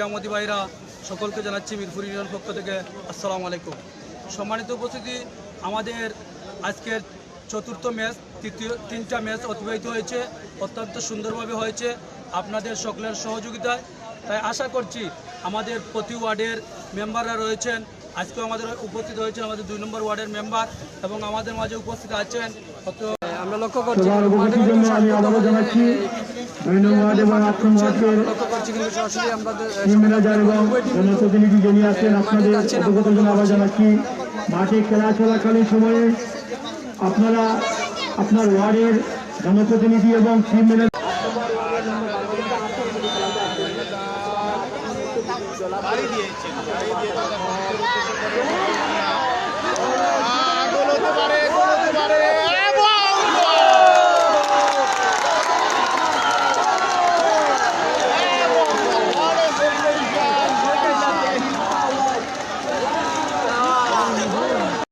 Media মতি ভাইরা সকলকে জানাচ্ছি মিরপুর ইউনিয়ন পক্ষ থেকে আসসালামু আলাইকুম। সম্মানিত উপস্থিতি আমাদের আজকের চতুর্থ ম্যাচ তৃতীয় তিনটা ম্যাচ অতিবাহিত হয়েছে অত্যন্ত সুন্দরভাবে হয়েছে আপনাদের সকলের সহযোগিতায়। তাই আশা করছি আমাদের প্রতি ওয়ার্ডের মেম্বাররা রয়েছেন। আজকেও আমাদের উপস্থিত হয়েছে আমাদের দুই নম্বর ওয়ার্ডের মেম্বার এবং আমাদের মাঝে উপস্থিত আছেন আমরা লক্ষ্য করছি লক্ষ্য করছি কিন্তু সরাসরি আমাদের মাঠে খেলা চলাকালীন সময়ে আপনারা আপনার ওয়ার্ডের জনপ্রতিনিধি এবং টিম